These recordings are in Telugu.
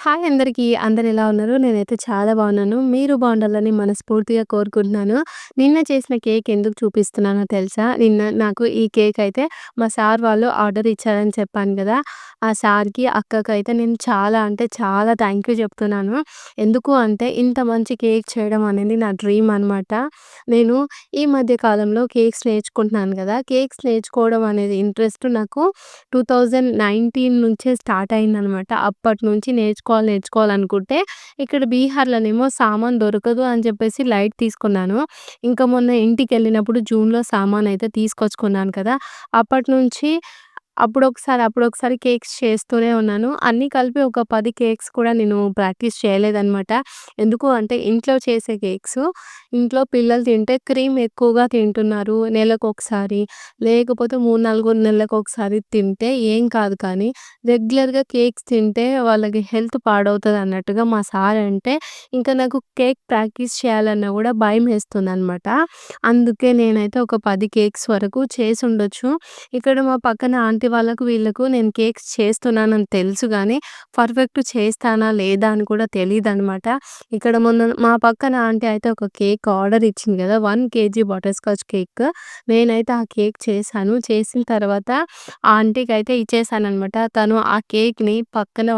హాయ్ అందరికీ. అందరు ఎలా ఉన్నారు? నేనైతే చాలా బాగున్నాను. మీరు బాగుండాలని మనస్ఫూర్తిగా కోరుకుంటున్నాను. నిన్న చేసిన కేక్ ఎందుకు చూపిస్తున్నానో తెలుసా? నిన్న నాకు ఈ కేక్ అయితే మా సార్ వాళ్ళు ఆర్డర్ ఇచ్చారని చెప్పాను కదా ఆ సార్‌కి, అక్కకైతే నేను చాలా అంటే చాలా థ్యాంక్ యూ చెప్తున్నాను. ఎందుకు అంటే ఇంత మంచి కేక్ చేయడం అనేది నా డ్రీమ్ అనమాట. నేను ఈ మధ్య కాలంలో కేక్స్ నేర్చుకుంటున్నాను కదా కేక్స్ నేర్చుకోవడం అనేది ఇంట్రెస్ట్ నాకు 2019 నుంచే స్టార్ట్ అయిందనమాట. అప్పటి నుంచి నేర్చుకోవాలి, నేర్చుకోవాలనుకుంటే ఇక్కడ బీహార్‌లోనేమో సామాన్ దొరకదు అని చెప్పేసి లైట్ తీసుకున్నాను. ఇంకా మొన్న ఇంటికి వెళ్ళినప్పుడు జూన్‌లో సామాన్ అయితే తీసుకొచ్చుకున్నాను కదా! అప్పుడు ఒకసారి అప్పుడు ఒకసారి కేక్స్ చేస్తూనే ఉన్నాను. అన్నీ కలిపి ఒక పది కేక్స్ కూడా నేను ప్రాక్టీస్ చేయలేదనమాట. ఎందుకు అంటే ఇంట్లో చేసే కేక్స్ ఇంట్లో పిల్లలు తింటే క్రీమ్ ఎక్కువగా తింటున్నారు. నెలకు ఒకసారి లేకపోతే మూడు నాలుగు నెలలకు ఒకసారి తింటే ఏం కాదు కానీ రెగ్యులర్‌గా కేక్స్ తింటే వాళ్ళకి హెల్త్ పాడవుతుంది అన్నట్టుగా మా సార్ అంటే ఇంకా నాకు కేక్ ప్రాక్టీస్ చేయాలన్నా కూడా భయం వేస్తుంది అనమాట అందుకే నేనైతే ఒక పది కేక్స్ వరకు చేసి ఉండొచ్చు ఇక్కడ మా పక్కన ఆంటీ వాళ్ళకు వీళ్ళకు నేను కేక్స్ చేస్తున్నానని తెలుసు కానీ పర్ఫెక్ట్ చేస్తానా లేదా అని కూడా తెలియదు అనమాట ఇక్కడ మొన్న మా పక్కన ఆంటీ అయితే ఒక కేక్ ఆర్డర్ ఇచ్చింది కదా one KG butterscotch cake. నేనైతే ఆ కేక్ చేశాను. చేసిన తర్వాత ఆ ఆంటీకి అయితే ఇచ్చేసాననమాట. తను ఆ కేక్‌ని పక్కన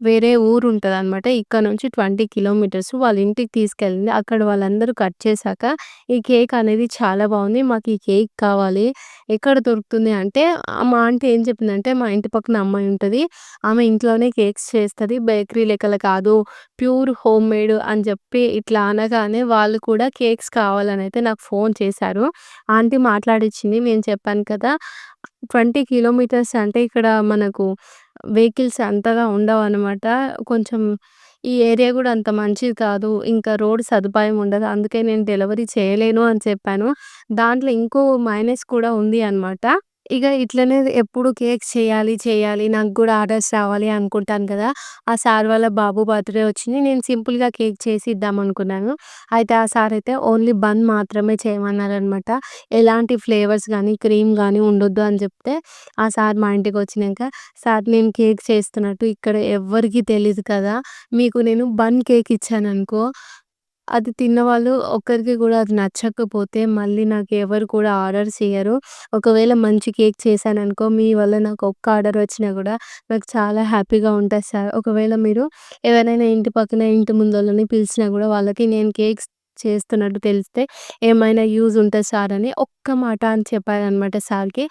వేరే ఊరు ఉంటుంది అనమాట ఇక్కడ నుంచి 20 కిలోమీటర్స్ వాళ్ళ ఇంటికి తీసుకెళ్ళింది. అక్కడ వాళ్ళందరూ కట్ చేశాక ఈ కేక్ అనేది చాలా బాగుంది. మాకు ఈ కేక్ కావాలి. ఎక్కడ దొరుకుతుంది అంటే మా ఆంటీ ఏం చెప్పిందంటే మా ఇంటి పక్కన అమ్మాయి ఉంటుంది ఆమె ఇంట్లోనే కేక్స్ చేస్తుంది బేకరీ లెక్కల కాదు. ప్యూర్ హోమ్ మేడ్ అని చెప్పి ఇట్లా అనగానే వాళ్ళు కూడా కేక్స్ కావాలని అయితే నాకు ఫోన్ చేశారు. ఆంటీ మాట్లాడించింది నేను చెప్పాను కదా! 20 కిలోమీటర్స్ అంటే ఇక్కడ మనకు వెహికల్స్ అంతగా ఉండవనమాట. కొంచెం ఈ ఏరియా గూడా అంత మంచిది కాదు. ఇంకా రోడ్ సదుపాయం ఉండదు. అందుకే నేను డెలివరీ చేయలేను అని చెప్పాను. దాంట్లో ఇంకో మైనస్ కూడా ఉంది అనమాట. ఇక ఇట్లనే ఎప్పుడు కేక్ చేయాలి, చేయాలి నాకు కూడా ఆర్డర్స్ రావాలి అనుకుంటాను కదా! ఆ సార్ వాళ్ళ బాబు బర్త్‌డే వచ్చింది. నేను సింపుల్‌గా కేక్ చేసి ఇద్దాం అనుకున్నాను అయితే ఆ సార్ అయితే ఓన్లీ బన్ మాత్రమే చేయమన్నారనమాట. ఎలాంటి ఫ్లేవర్స్ కానీ క్రీమ్ కానీ ఉండొద్దు అని చెప్తే ఆ సార్ మా ఇంటికి వచ్చినాక సార్ నేను కేక్ చేస్తున్నట్టు ఇక్కడ ఎవ్వరికీ తెలియదు కదా! మీకు నేను బన్ కేక్ ఇచ్చాను అనుకో అది తిన్నవాళ్ళు ఒక్కరికి కూడా అది నచ్చకపోతే మళ్ళీ నాకు ఎవరు కూడా ఆర్డర్స్ ఇయ్యరు. ఒకవేళ మంచి కేక్ చేశాననుకో మీ వల్ల నాకు ఒక్క ఆర్డర్ వచ్చినా కూడా నాకు చాలా హ్యాపీగా ఉంటుంది సార్. ఒకవేళ మీరు ఎవరైనా ఇంటి పక్కన, ఇంటి ముందోళ్ళని పిలిచినా కూడా వాళ్ళకి నేను కేక్స్ చేస్తున్నట్టు తెలిస్తే ఏమైనా యూజ్ ఉంటుంది సార్ అని ఒక్క మాట అని చెప్పాననమాట సార్‌కి.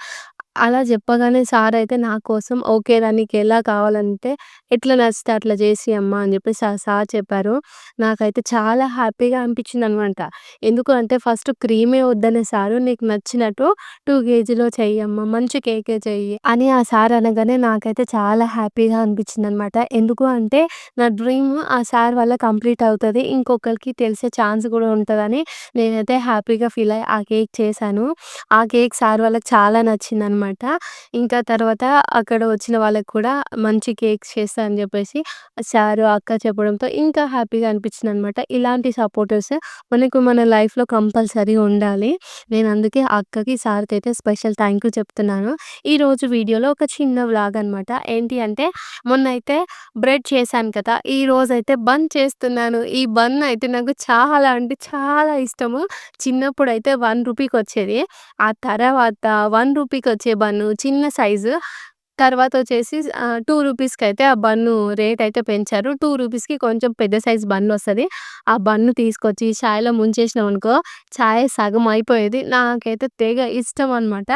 అలా చెప్పగానే సార్ అయితే నా కోసం ఓకే ఓకేరా నీకెలా కావాలంటే ఎట్లా నచ్చితే అట్లా చేసి అమ్మా అని చెప్పి ఆ సార్ చెప్పారు. నాకైతే చాలా హ్యాపీగా అనిపించిందనమాట. ఎందుకు అంటే ఫస్ట్ క్రీమే వద్దనే సారు నీకు నచ్చినట్టు 2 కేజీలో చెయ్యమ్మా మంచి కేకే చెయ్యి అని ఆ సార్ అనగానే నాకైతే చాలా హ్యాపీగా అనిపించిందనమాట. ఎందుకు అంటే నా డ్రీమ్ ఆ సార్ వల్ల కంప్లీట్ అవుతది. ఇంకొకరికి తెలిసే ఛాన్స్ గూడా ఉంటదని నేనైతే హ్యాపీగా ఫీల్ అయ్యి ఆ కేక్ చేశాను. ఆ కేక్ సార్ వాళ్ళకి చాలా నచ్చిందనమాట. ఇంకా తర్వాత అక్కడ వచ్చిన వాళ్ళకి కూడా మంచి కేక్స్ చేస్తా అని చెప్పేసి సారు, అక్క చెప్పడంతో ఇంకా హ్యాపీగా అనిపించిందనమాట. ఇలాంటి సపోర్టర్స్ మనకు మన లైఫ్‌లో కంపల్సరీ ఉండాలి. నేను అందుకే అక్కకి, సార్‌కైతే స్పెషల్ థ్యాంక్ యూ చెప్తున్నాను. ఈరోజు వీడియోలో ఒక చిన్న వ్లాగ్ అనమాట. ఏంటి అంటే మొన్నైతే బ్రెడ్ చేశాను కదా! ఈరోజైతే బన్ చేస్తున్నాను. ఈ బన్ అయితే నాకు చాలా అంటే చాలా ఇష్టము. చిన్నప్పుడైతే 1 రూపీకొచ్చేది. ఆ తర్వాత 1 రూపీకొచ్చే బన్ను చిన్న సైజు. తర్వాత వచ్చేసి టూ రూపీస్కి అయితే ఆ బన్ను రేట్ అయితే పెంచారు. టూ రూపీస్‌కి కొంచెం పెద్ద సైజ్ వస్తుంది ఆ బన్ను తీసుకొచ్చి చాయ్‌లో ముంచేసినామనుకో చాయ్ సగం అయిపోయేది. నాకైతే తెగ ఇష్టం అనమాట.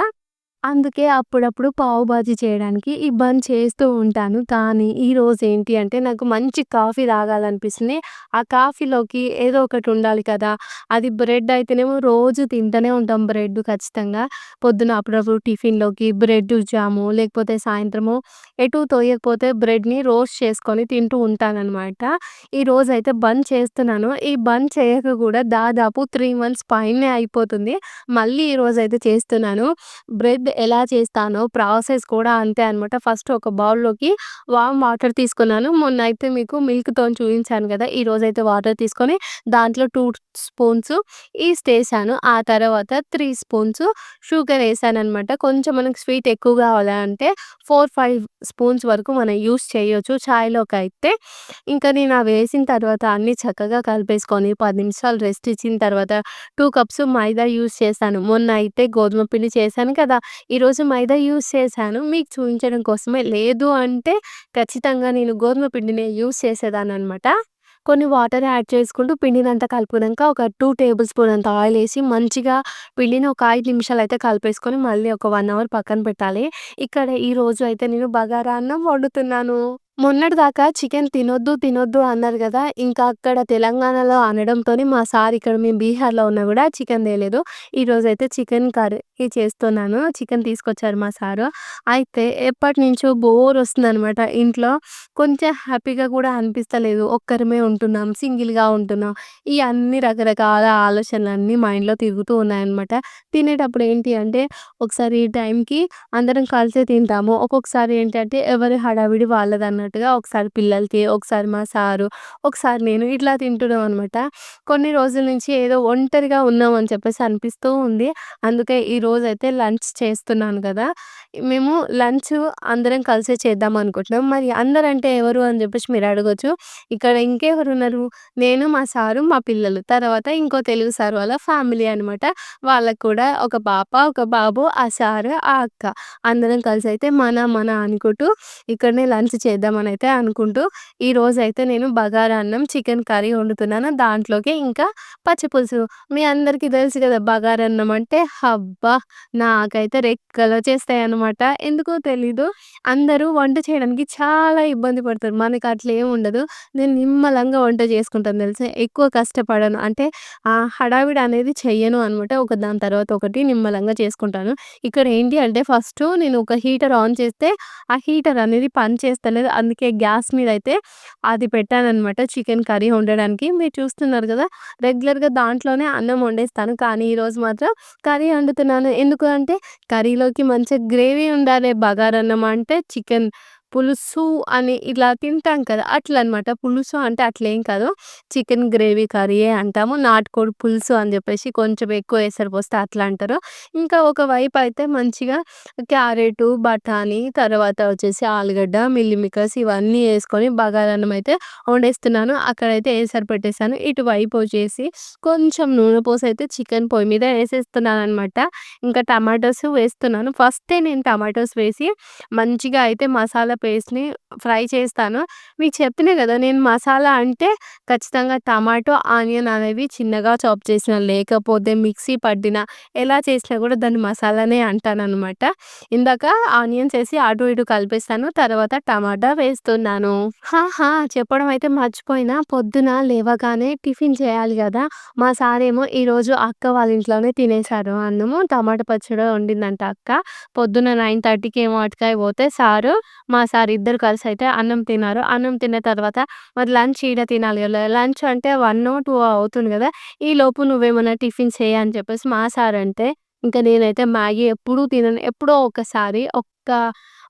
అందుకే అప్పుడప్పుడు పావు బాజీ చేయడానికి ఈ బంద్ చేస్తూ ఉంటాను. కానీ ఈరోజు ఏంటి అంటే నాకు మంచి కాఫీ తాగాలనిపిస్తుంది. ఆ కాఫీలోకి ఏదో ఒకటి ఉండాలి కదా! అది బ్రెడ్ అయితేనేమో రోజు తింటూనే ఉంటాం బ్రెడ్ ఖచ్చితంగా. పొద్దున అప్పుడప్పుడు టిఫిన్‌లోకి బ్రెడ్ జాము లేకపోతే సాయంత్రము ఎటు తోయకపోతే బ్రెడ్‌ని రోస్ట్ చేసుకొని తింటూ ఉంటాననమాట. ఈరోజైతే బంద్ చేస్తున్నాను. ఈ బంద్ చేయక కూడా దాదాపు త్రీ మంత్స్ పైనే అయిపోతుంది. మళ్ళీ ఈరోజైతే చేస్తున్నాను. బ్రెడ్ ఎలా చేస్తానో ప్రాసెస్ కూడా అంతే అనమాట. ఫస్ట్ ఒక బౌల్‌లోకి వామ్ వాటర్ తీసుకున్నాను. మొన్న అయితే మీకు మిల్క్తో చూపించాను కదా ఈరోజు ఈరోజైతే వాటర్ తీసుకొని దాంట్లో టూ స్పూన్స్ ఈస్ట్ వేసాను ఆ తర్వాత త్రీ స్పూన్స్ షుగర్ అనమాట కొంచెం మనకు స్వీట్ ఎక్కువ కావాలంటే ఫోర్ ఫైవ్ స్పూన్స్ వరకు మనం యూజ్ చేయొచ్చు అయితే ఇంకా నేను అవి వేసిన తర్వాత అన్నీ చక్కగా కలిపేసుకొని పది నిమిషాలు రెస్ట్ ఇచ్చిన తర్వాత టూ కప్స్ మైదా యూస్ చేశాను. మొన్న అయితే గోధుమ పిండి చేశాను కదా! ఈరోజు మైదా యూస్ చేశాను. మీకు చూపించడం కోసమే. లేదు అంటే ఖచ్చితంగా నేను గోధుమ పిండినే యూస్ చేసేదాన్ని అనమాట కొన్ని వాటర్ యాడ్ చేసుకుంటూ పిండినంత కలుపుకునంక ఒక టూ టేబుల్ స్పూన్ అంత ఆయిల్ వేసి మంచిగా పిండిని ఒక ఐదు నిమిషాలు అయితే కలిపేసుకొని మళ్ళీ ఒక వన్ అవర్ పక్కన పెట్టాలి. ఇక్కడ ఈరోజు అయితే నేను బగారా అన్నం వండుతున్నాను. మొన్నటి దాకా చికెన్ తినొద్దు, తినొద్దు అన్నారు కదా ఇంకా అక్కడ తెలంగాణలో అనడంతో మా సార్ ఇక్కడ మేము బీహార్‌లో ఉన్నా కూడా చికెన్ తేలేదు. ఈరోజైతే చికెన్ కర్రీ చేస్తున్నాను. చికెన్ తీసుకొచ్చారు మా సారు. అయితే ఎప్పటినుంచో బోర్ వస్తుందనమాట ఇంట్లో. కొంచెం హ్యాపీగా కూడా అనిపిస్తలేదు. ఒక్కరమే ఉంటున్నాం. సింగిల్‌గా ఉంటున్నాం. ఈ అన్ని రకరకాల ఆలోచనలన్నీ మైండ్‌లో తిరుగుతూ ఉన్నాయన్నమాట. తినేటప్పుడు ఏంటి అంటే ఒకసారి ఈ టైంకి అందరం కలిసే తింటాము. ఒక్కొక్కసారి ఏంటంటే ఎవరి హడావిడి వాళ్ళదన్నట్టుగా ఒకసారి పిల్లలకి, ఒకసారి మా సారు, ఒకసారి నేను ఇట్లా తింటున్నాం అనమాట. కొన్ని రోజుల నుంచి ఏదో ఒంటరిగా ఉన్నాం అని చెప్పేసి అనిపిస్తూ ఉంది. అందుకే ఈరోజైతే లంచ్ చేస్తున్నాను కదా మేము లంచ్ అందరం కలిసే చేద్దాం అనుకుంటున్నాం. మరి అందరంటే ఎవరు అని చెప్పేసి మీరు అడగొచ్చు. ఇక్కడ ఇంకెవరు ఉన్నారు నేను, మా సారు, మా పిల్లలు. తర్వాత ఇంకో తెలుగు సార్ వాళ్ళ ఫ్యామిలీ అనమాట. వాళ్ళకి కూడా ఒక పాప, ఒక బాబు, ఆ సారు, ఆ అక్క. అందరం కలిసి అయితే మన, మన అనుకుంటూ ఇక్కడనే లంచ్ చేద్దామని అయితే అనుకుంటూ ఈరోజైతే నేను బగారా అన్నం, చికెన్ కర్రీ వండుతున్నాను. దాంట్లోకి ఇంకా పచ్చి పులుసు. మీ అందరికీ తెలుసు కదా బగారా అన్నం అంటే హబ్బా నాకైతే రెక్కలొచ్చేస్తాయన్నమాట. ఎందుకో తెలీదు. అందరూ వంట చేయడానికి చాలా ఇబ్బంది పడతారు. మనకి ఏమి ఉండదు. నేను నిమ్మలంగా వంట చేసుకుంటాను తెలుసా! ఎక్కువ కష్టపడను. అంటే ఆ హడావిడి అనేది చెయ్యను అనమాట. ఒక దాని తర్వాత ఒకటి నిమ్మలంగా చేసుకుంటాను. ఇక్కడ ఏంటి అంటే ఫస్టు నేను ఒక హీటర్ ఆన్ చేస్తే ఆ హీటర్ అనేది పని చేస్తలేదు. అందుకే గ్యాస్ మీద అయితే అది పెట్టాననమాట చికెన్ కర్రీ వండడానికి. మీరు చూస్తున్నారు కదా! రెగ్యులర్‌గా దాంట్లోనే అన్నం వండేస్తాను. కానీ ఈరోజు మాత్రం కర్రీ వండుతున్నాను. ఎందుకు అంటే కర్రీలోకి మంచిగా గ్రేవీ ఉండాలి. బగారన్నం అంటే చికెన్ పులుసు అని ఇలా తింటాం కదా! అట్లనమాట. పులుసు అంటే అట్లేం కాదు. చికెన్ గ్రేవీ కర్రీయే అంటాము. నాటుకోడి పులుసు అని చెప్పేసి కొంచెం ఎక్కువ వేసరి పోస్తే అట్లా అంటారు. ఇంకా ఒకవైపు అయితే మంచిగా క్యారెటు, బఠానీ తర్వాత వచ్చేసి ఆలుగడ్డ, మిల్లీ మేకర్స్ ఇవన్నీ బగారా బగారన్నం అయితే వండేస్తున్నాను. అక్కడైతే వేసరి పెట్టేసాను. ఇటువైపు వచ్చేసి కొంచెం నూనె పోసైతే చికెన్ పొయ్యి మీద వేసేస్తున్నాను అనమాట ఇంకా టమాటోస్ వేస్తున్నాను. ఫస్టే నేను టమాటోస్ వేసి మంచిగా అయితే మసాలా పేస్ట్‌ని ఫ్రై చేస్తాను. మీకు చెప్పినా కదా నేను మసాలా అంటే ఖచ్చితంగా టమాటో, ఆనియన్ అనేవి చిన్నగా చాప్ చేసిన లేకపోతే మిక్సీ పట్టిన ఎలా చేసినా కూడా దాన్ని మసాలానే అంటాననమాట. ఇందాక ఆనియన్స్ వేసి అటు ఇటు కలిపిస్తాను తర్వాత టమాటా వేస్తున్నాను. ఆహా! చెప్పడం అయితే మర్చిపోయినా పొద్దున లేవగానే టిఫిన్ చేయాలి కదా మా సారేమో ఈరోజు అక్క వాళ్ళ ఇంట్లోనే తినేసారు అన్నము. టమాటా పచ్చడి వండిందంట అక్క. పొద్దున 9:30కి ఏమో అటుకాయ పోతే సారు, మా సార్ ఇద్దరు కలిసి అయితే అన్నం తిన్నారు. అన్నం తిన్న తర్వాత మరి లంచ్ ఈడ తినాలి కదా లంచ్ అంటే 1, 2 అవుతుంది కదా ఈ లోపు నువ్వేమన్నా టిఫిన్ చేయని అని చెప్పేసి మా సార్ అంటే ఇంకా నేనైతే మ్యాగీ ఎప్పుడూ తినను. ఎప్పుడో ఒకసారి ఒక్క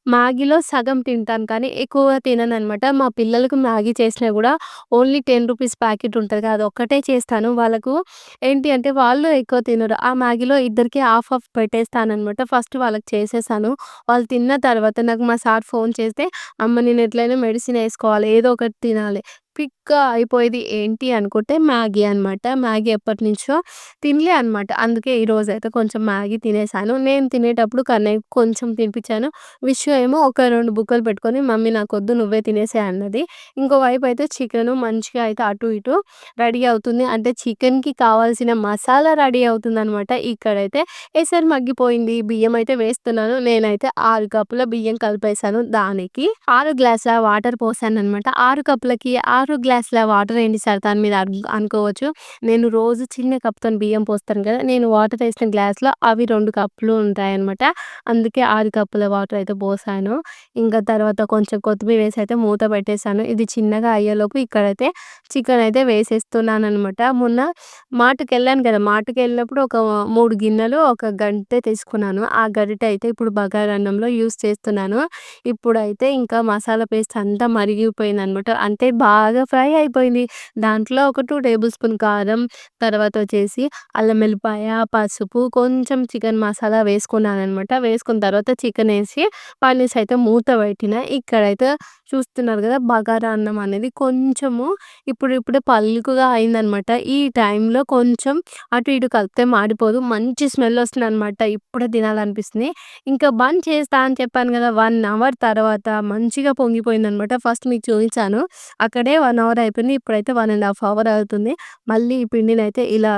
మ్యాగీలో సగం తింటాను కానీ ఎక్కువ తినననమాట. మా పిల్లలకు మ్యాగీ చేసినా కూడా ఓన్లీ 10 రూపీస్ ప్యాకెట్ ఉంటుంది కదా! ఒక్కటే చేస్తాను. వాళ్ళకు ఏంటి అంటే వాళ్ళు ఎక్కువ తినరు. ఆ మ్యాగీలో ఇద్దరికి హాఫ్ హాఫ్ పెట్టేస్తాననమాట. ఫస్ట్ వాళ్ళకి చేసేసాను. వాళ్ళు తిన్న తర్వాత నాకు మా సార్ ఫోన్ చేస్తే, "అమ్మ నేను ఎట్లైనా మెడిసిన్ వేసుకోవాలి ఏదో ఒకటి తినాలి." క్విక్‌గా అయిపోయేది ఏంటి అనుకుంటే మ్యాగీ అనమాట. మ్యాగీ ఎప్పటినుంచో తినలే అనమాట. అందుకే ఈరోజైతే కొంచెం మ్యాగీ తినేసాను. నేను తినేటప్పుడు కన్నయ్య కొంచెం తినిపించాను. విషయం ఏమో ఒక రెండు బుక్కలు పెట్టుకొని మమ్మీ నాకొద్దు నువ్వే తినేసే అన్నది. ఇంకోవైపు అయితే చికెను మంచిగా అయితే అటు ఇటు రెడీ అవుతుంది. అంటే చికెన్‌కి కావాల్సిన మసాలా రెడీ అవుతుంది అనమాట ఇక్కడైతే ఎసరు మగ్గిపోయింది. బియ్యం అయితే వేస్తున్నాను. నేనైతే ఆరు కప్పుల బియ్యం కలిపేసాను దానికి. ఆరు గ్లాసుల వాటర్ పోసాననమాట. 6 కప్పులకి ఆరు ఆరు గ్లాసుల వాటర్ వేయండి సార్ దాని మీద అనుకోవచ్చు. నేను రోజు చిన్న కప్తో బియ్యం పోస్తాను కదా! నేను వాటర్ వేసిన గ్లాస్‌లో అవి రెండు కప్పులు ఉంటాయన్నమాట. అందుకే ఆరు కప్పుల వాటర్ అయితే పోసాను. ఇంకా తర్వాత కొంచెం కొత్తిమీర వేసి అయితే మూత పెట్టేసాను. ఇది చిన్నగా అయ్యేలోపు ఇక్కడైతే చికెన్ అయితే వేసేస్తున్నాను అనమాట మొన్న మాటుకెళ్ళాను కదా! మాటుకెళ్ళినప్పుడు ఒక మూడు గిన్నెలు, ఒక గంటె తీసుకున్నాను. ఆ గరిటె అయితే ఇప్పుడు బగారన్నంలో యూస్ చేస్తున్నాను. ఇప్పుడైతే ఇంకా మసాలా పేస్ట్ అంతా మరిగిపోయిందనమాట. అంటే బాగా ఫ్రై అయిపోయింది. దాంట్లో ఒక టూ టేబుల్ స్పూన్ కారం, తర్వాత వచ్చేసి అల్లం వెల్లిపాయ పసుపు, కొంచెం చికెన్ మసాలా వేసుకున్నాను అనమాట వేసుకున్న తర్వాత చికెన్ వేసి పల్లీస్ అయితే మూత పెట్టిన. ఇక్కడైతే చూస్తున్నారు కదా! బగారా అన్నం అనేది కొంచెము ఇప్పుడు ఇప్పుడు పలుకుగా అయిందనమాట. ఈ టైంలో కొంచెం అటు ఇటు కలిపితే మాడిపోదు. మంచి స్మెల్ వస్తుంది అనమాట ఇప్పుడే తినాలనిపిస్తుంది. ఇంకా బంద్ చేస్తా అని చెప్పాను కదా! వన్ అవర్ తర్వాత మంచిగా పొంగిపోయిందనమాట. ఫస్ట్ మీకు చూపించాను అక్కడే వన్ అవర్ అయిపోయింది. ఇప్పుడైతే వన్ అండ్ హాఫ్ అవర్ అవుతుంది. మళ్ళీ ఈ పిండినైతే ఇలా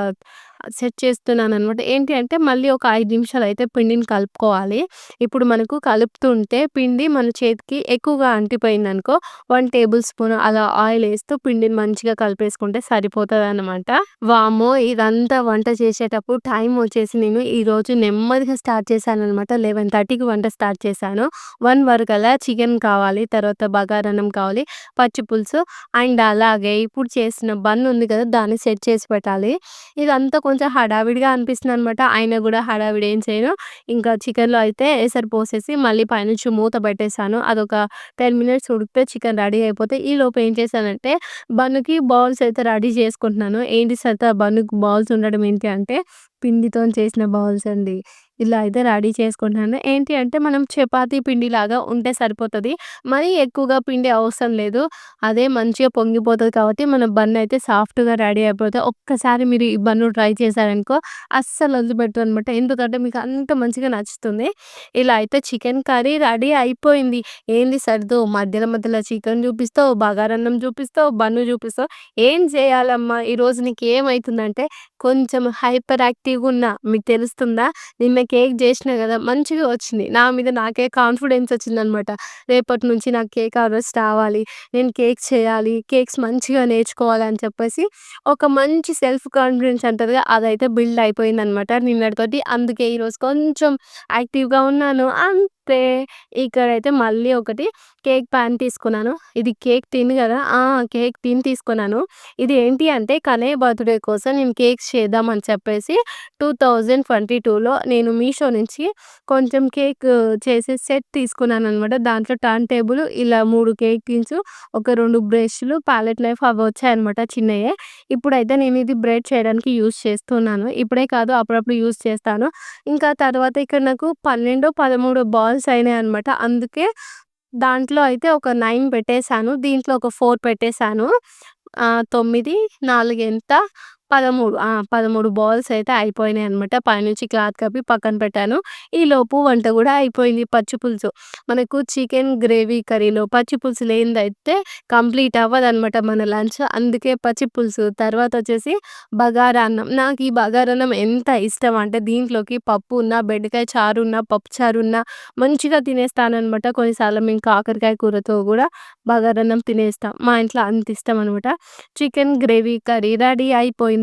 సెట్ చేస్తున్నాను అనమాట ఏంటి అంటే మళ్ళీ ఒక ఐదు నిమిషాలు అయితే పిండిని కలుపుకోవాలి. ఇప్పుడు మనకు కలుపుతుంటే పిండి మన చేతికి ఎక్కువగా అంటిపోయిందనుకో వన్ టేబుల్ స్పూన్ అలా ఆయిల్ వేస్తూ పిండిని మంచిగా కలిపేసుకుంటే సరిపోతుంది అనమాట వామో ఇదంతా వంట చేసేటప్పుడు టైం వచ్చేసి నేను ఈరోజు నెమ్మదిగా స్టార్ట్ చేశాను అనమాట లెవెన్ థర్టీకి వంట స్టార్ట్ చేశాను. వన్ వరకు అలా చికెన్ కావాలి. తర్వాత బగారన్నం కావాలి. పచ్చి పులుసు అండ్ అలాగే ఇప్పుడు చేసిన బన్ ఉంది కదా! దాన్ని సెట్ చేసి పెట్టాలి. ఇదంతా కొంచెం హడావిడిగా అనిపిస్తుంది అనమాట అయినా కూడా హడావిడి ఏం చేయను. ఇంకా చికెన్‌లో అయితే ఎసరు పోసేసి మళ్ళీ పైనుంచి మూత పెట్టేసాను. అదొక 10 మినిట్స్ ఉడికితే చికెన్ రెడీ అయిపోతే ఈ లోపు ఏం చేశానంటే బన్నుకి బౌల్స్ అయితే రెడీ చేసుకుంటున్నాను. ఏంటి సరిత బన్నుకి బౌల్స్ ఉండడం ఏంటి అంటే పిండితోని చేసిన బౌల్స్ అండి. ఇలా అయితే రెడీ చేసుకుంటున్నాను. ఏంటి అంటే మనం చపాతీ పిండిలాగా ఉంటే సరిపోతుంది మరీ ఎక్కువగా పిండి అవసరం లేదు. అదే మంచిగా పొంగిపోతుంది కాబట్టి మన బన్ అయితే సాఫ్ట్‌గా రెడీ అయిపోతుంది ఒక్కసారి మీరు ఈ బన్ను ట్రై చేశారనుకో అస్సలు వదిలిపెట్టరు అనమాట. ఎందుకంటే మీకు అంత మంచిగా నచ్చుతుంది. ఇలా అయితే చికెన్ కర్రీ రెడీ అయిపోయింది. ఏంది సరితో మధ్యలో మధ్యలో చికెన్ చూపిస్తావు, బగారన్నం చూపిస్తావు, బన్ను చూపిస్తావు. ఏం చేయాలమ్మా ఈరోజు నీకేమైతుందంటే కొంచెం హైపర్ యాక్టివ్‌గా ఉన్నా. మీకు తెలుస్తుందా? నిన్న కేక్ చేసినా కదా! మంచిగా వచ్చింది. నా మీద నాకే కాన్ఫిడెన్స్ వచ్చిందనమాట. రేపటి నుంచి నాకు కేక్ ఆర్డర్స్ రావాలి. నేను కేక్స్ చేయాలి. కేక్స్ మంచిగా నేర్చుకోవాలి అని చెప్పేసి ఒక మంచి సెల్ఫ్ కాన్ఫిడెన్స్ అంటారుగా అదైతే బిల్డ్ అయిపోయింది అనమాట నిన్నటితోటి. అందుకే ఈరోజు కొంచెం యాక్టివ్‌గా ఉన్నాను. వస్తే ఇక్కడైతే మళ్ళీ ఒకటి కేక్ ప్యాన్ తీసుకున్నాను. ఇది కేక్ టిన్ కదా! కేక్ టిన్ తీసుకున్నాను. ఇది ఏంటి అంటే కన్నయ్య బర్త్‌డే కోసం నేను కేక్స్ చేద్దామని చెప్పేసి 2022లో నేను మీషో నుంచి కొంచెం కేక్ చేసే సెట్ తీసుకున్నాను అనమాట దాంట్లో టర్న్ టేబుల్ ఇలా మూడు కేక్ టిన్స్, ఒక రెండు బ్రష్‌లు, ప్యాలెట్ నైఫ్ అవి వచ్చాయన్నమాట చిన్నయే. ఇప్పుడైతే నేను ఇది బ్రెడ్ చేయడానికి యూస్ చేస్తున్నాను. ఇప్పుడే కాదు అప్పుడప్పుడు యూజ్ చేస్తాను. ఇంకా తర్వాత ఇక్కడ నాకు 12, 13 బాల్స్ అయినాయన్నమాట. అందుకే దాంట్లో అయితే ఒక నైన్ పెట్టేశాను. దీంట్లో ఒక ఫోర్ పెట్టేశాను. తొమ్మిది నాలుగు ఎంత? పదమూడు పదమూడు బాల్స్ అయితే అయిపోయినాయన్నమాట. పైనుంచి క్లాత్ కప్పి పక్కన పెట్టాను. ఈలోపు వంట కూడా అయిపోయింది. పచ్చి పులుసు. మనకు చికెన్ గ్రేవీ కర్రీలో పచ్చి పులుసు లేనిదైతే కంప్లీట్ అవ్వదనమాట మన లంచ్. అందుకే పచ్చి పులుసు. తర్వాత వచ్చేసి బగారా అన్నం. నాకు ఈ బగారన్నం ఎంత ఇష్టం అంటే దీంట్లోకి పప్పు ఉన్న, బెండకాయ చారు ఉన్న, పప్పు చారు ఉన్న మంచిగా తినేస్తాననమాట. కొన్నిసార్లు మేము కాకరకాయ కూరతో కూడా బగారన్నం తినేస్తాం. మా ఇంట్లో అంత ఇష్టం అనమాట. చికెన్ గ్రేవీ కర్రీ రెడీ అయిపోయింది.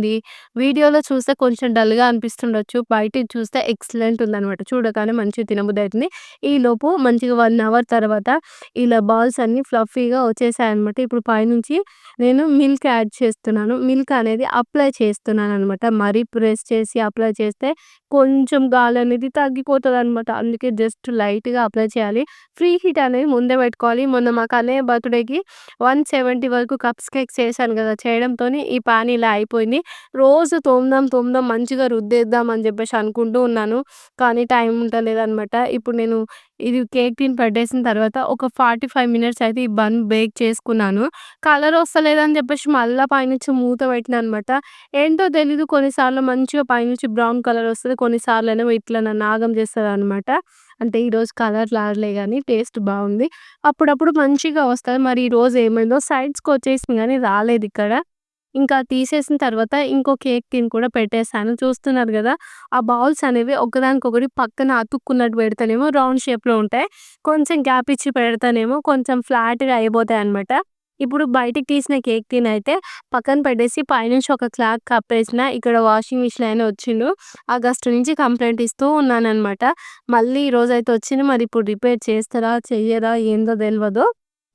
వీడియోలో చూస్తే కొంచెం డల్‌గా అనిపిస్తుండొచ్చు. బయట చూస్తే ఎక్సలెంట్ ఉందనమాట. చూడగానే మంచిగా తినబుద్ధి అయితుంది. ఈలోపు మంచిగా వన్ అవర్ తర్వాత ఇలా బాల్స్ అన్నీ ఫ్లఫీగా వచ్చేసాయన్నమాట. ఇప్పుడు పైనుంచి నేను మిల్క్ యాడ్ చేస్తున్నాను. మిల్క్ అనేది అప్లై చేస్తున్నాను అనమాట మరీ ప్రెస్ చేసి అప్లై చేస్తే కొంచెం గాలి అనేది తగ్గిపోతుంది అనమాట అందుకే జస్ట్ లైట్‌గా అప్లై చేయాలి. ఫ్రీ హీట్ అనేది ముందే పెట్టుకోవాలి. మొన్న మాకు కన్నయ్య బర్త్‌డేకి 170 వరకు కప్స్ కేక్ చేశాను కదా! చేయడంతోని ఈ పానీ ఇలా అయిపోయింది. రోజు తోముదాం, తోముదాం మంచిగా రుద్దేద్దాం అని చెప్పేసి అనుకుంటూ ఉన్నాను. కానీ టైం ఉంటలేదనమాట. ఇప్పుడు నేను ఇది కేక్ టిన్ పట్టేసిన తర్వాత ఒక 45 మినిట్స్ అయితే ఈ బన్ బేక్ చేసుకున్నాను. కలర్ వస్తలేదని చెప్పేసి మళ్ళీ పైనుంచి మూత పెట్టిన అనమాట. ఏంటో తెలీదు కొన్నిసార్లు మంచిగా పైనుంచి బ్రౌన్ కలర్ వస్తుంది కొన్నిసార్లేమో ఇట్లా నన్ను ఆగం అనమాట అంటే ఈరోజు కలర్ రాలే కానీ టేస్ట్ బాగుంది. అప్పుడప్పుడు మంచిగా వస్తుంది. మరి ఈరోజు ఏమైందో సైడ్స్కి వచ్చేసింది కానీ రాలేదు ఇక్కడ. ఇంకా తీసేసిన తర్వాత ఇంకో కేక్ తిని కూడా పెట్టేసాను. చూస్తున్నారు కదా ఆ బౌల్స్ అనేవి ఒకదానికొకటి పక్కన అతుక్కున్నట్టు పెడతానేమో రౌండ్ షేప్‌లో ఉంటాయి. కొంచెం గ్యాప్ ఇచ్చి పెడతానేమో కొంచెం ఫ్లాట్‌గా అయిపోతాయి అనమాట ఇప్పుడు బయటికి తీసిన కేక్ తినైతే పక్కన పెట్టేసి పైనుంచి ఒక క్లాత్ కప్పేసిన. ఇక్కడ వాషింగ్ మిషన్ ఆయన వచ్చిండు. ఆగస్ట్ నుంచి కంప్లైంట్ ఇస్తూ ఉన్నాననమాట. మళ్ళీ ఈరోజైతే వచ్చింది. మరి ఇప్పుడు రిపేర్ చేస్తారా? చెయ్యరా? ఏందో తెలియదు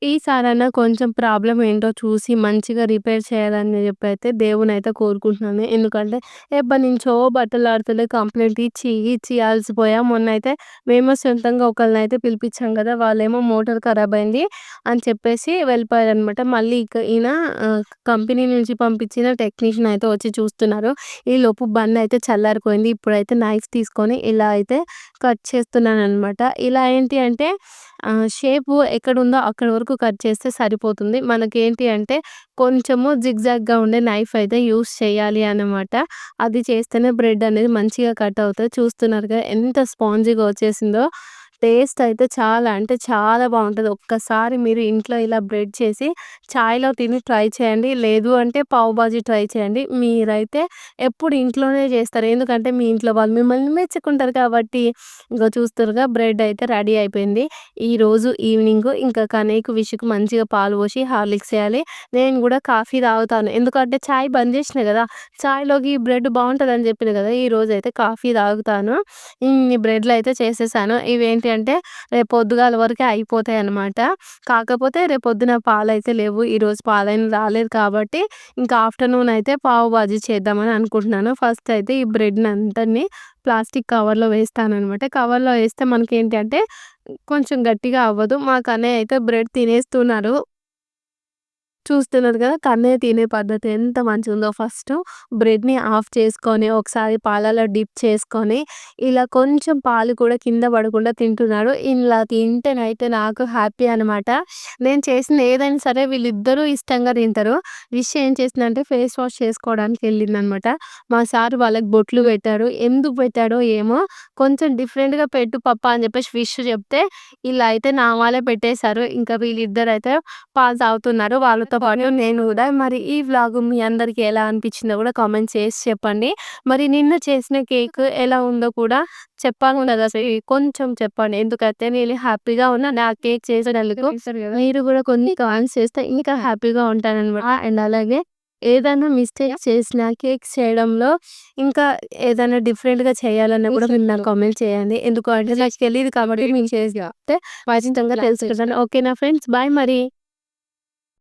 ఈసారైనా కొంచెం ప్రాబ్లం ఏంటో చూసి మంచిగా రిపేర్ చేయాలని చెప్పి అయితే దేవుని అయితే కోరుకుంటున్నాను. ఎందుకంటే ఎప్పటి నుంచో బట్టలాడుతలే కంప్లైంట్ ఇచ్చి, ఇచ్చి అలసిపోయా. అయితే మేము సొంతంగా ఒకళ్ళనైతే పిలిపించాం కదా! వాళ్ళేమో మోటార్ ఖరాబ్ అయింది అని చెప్పేసి వెళ్ళిపోయారనమాట. మళ్ళీ ఇక ఈయన కంపెనీ నుంచి పంపించిన టెక్నీషియన్ అయితే వచ్చి చూస్తున్నారు. ఈ లోపు బన్ అయితే చల్లారిపోయింది. ఇప్పుడైతే నైఫ్ తీసుకొని ఇలా అయితే కట్ చేస్తున్నాను అనమాట ఇలా ఏంటి అంటే షేపు ఎక్కడుందో అక్కడి వరకు కట్ చేస్తే సరిపోతుంది. మనకేంటి అంటే కొంచెము జిగ్‌జాగ్‌గా ఉండే నైఫ్ అయితే యూస్ చేయాలి అన్నమాట. అది చేస్తేనే బ్రెడ్ అనేది మంచిగా కట్ అవుతుంది చూస్తున్నారు కదా! ఎంత స్పాంజీగా వచ్చేసిందో. టేస్ట్ అయితే చాలా అంటే చాలా బాగుంటుంది ఒక్కసారి మీరు ఇంట్లో ఇలా బ్రెడ్ చేసి చాయ్‌లో తిని ట్రై చేయండి. లేదు అంటే పావు బాజీ ట్రై చేయండి. మీరైతే ఎప్పుడు ఇంట్లోనే చేస్తారు. ఎందుకంటే మీ ఇంట్లో వాళ్ళు మిమ్మల్ని మెచ్చుకుంటారు కాబట్టి. ఇంకా చూస్తారుగా బ్రెడ్ అయితే రెడీ అయిపోయింది. ఈరోజు ఈవినింగ్ ఇంకా కనేకు విషుకు మంచిగా పాలు పోసి హార్లిక్స్ చేయాలి నేను కూడా కాఫీ తాగుతాను. ఎందుకంటే చాయ్ బంద్ చేసిన కదా! చాయ్‌లోకి బ్రెడ్ బావుంటదని చెప్పిన కదా! ఈరోజు అయితే కాఫీ తాగుతాను. ఇన్ని బ్రెడ్‌లయితే చేసేసాను. ఇవేంటి అంటే రేపు పొద్దుగాల వరకే అయిపోతాయి అనమాట కాకపోతే రేపు పొద్దున పాలైతే లేవు. ఈరోజు పాలైన రాలేదు కాబట్టి ఇంకా ఆఫ్టర్‌నూన్ అయితే పావు బాజీ చేద్దామని అనుకుంటున్నాను. ఫస్ట్ అయితే ఈ బ్రెడ్‌నంతటిని ప్లాస్టిక్ కవర్‌లో వేస్తాననమాట. కవర్‌లో వేస్తే మనకేంటి అంటే కొంచెం గట్టిగా అవ్వదు. మా కన్నయ్య అయితే బ్రెడ్ తినేస్తున్నారు. చూస్తున్నారు కదా! కన్నయ్య తినే పద్ధతి ఎంత మంచిగుందో. ఫస్ట్ బ్రెడ్‌ని ఆఫ్ చేసుకొని, ఒకసారి పాలలో డిప్ చేసుకొని, ఇలా కొంచెం పాలు కూడా కింద పడకుండా తింటున్నాడు. ఇలా తింటేనైతే నాకు హ్యాపీ అనమాట. నేను చేసింది ఏదైనా సరే వీళ్ళిద్దరూ ఇష్టంగా తింటారు. విష్ ఏం చేసిందంటే ఫేస్ వాష్ చేసుకోవడానికి వెళ్ళిందనమాట మా సార్ వాళ్ళకి బొట్లు పెట్టాడు. ఎందుకు పెట్టాడో ఏమో! కొంచెం డిఫరెంట్‌గా పెట్టు పప్ప అని చెప్పేసి విష్ చెప్తే, ఇలా అయితే నా వాళ్ళే పెట్టేశారు. ఇంకా వీళ్ళిద్దరైతే పాలు తాగుతున్నారు. వాళ్ళతో పాటు నేను కూడా. మరి ఈ వ్లాగు మీ అందరికి ఎలా అనిపించిందో కూడా కామెంట్ చేసి చెప్పండి. మరి నిన్న చేసిన కేక్ ఎలా ఉందో కూడా చెప్పాలి కదా! కొంచెం చెప్పండి. ఎందుకంటే నేను హ్యాపీగా ఉన్నా. నా కేక్ చేసేటందుకు మీరు కూడా కొన్ని కామెంట్స్ చేస్తే ఇంకా హ్యాపీగా ఉంటానన్నమాట అండ్ అలాగే ఏదైనా మిస్టేక్ చేసినా కేక్ చేయడంలో ఇంకా ఏదైనా డిఫరెంట్‌గా చేయాలన్నా కూడా మీరు నాకు కామెంట్ చేయండి. ఎందుకు అంటే నాకు తెలియదు కాబట్టి మీకు చేస్తే ఖచ్చితంగా తెలుసుకుంటాను. ఓకేనా ఫ్రెండ్స్? బాయ్ మరి.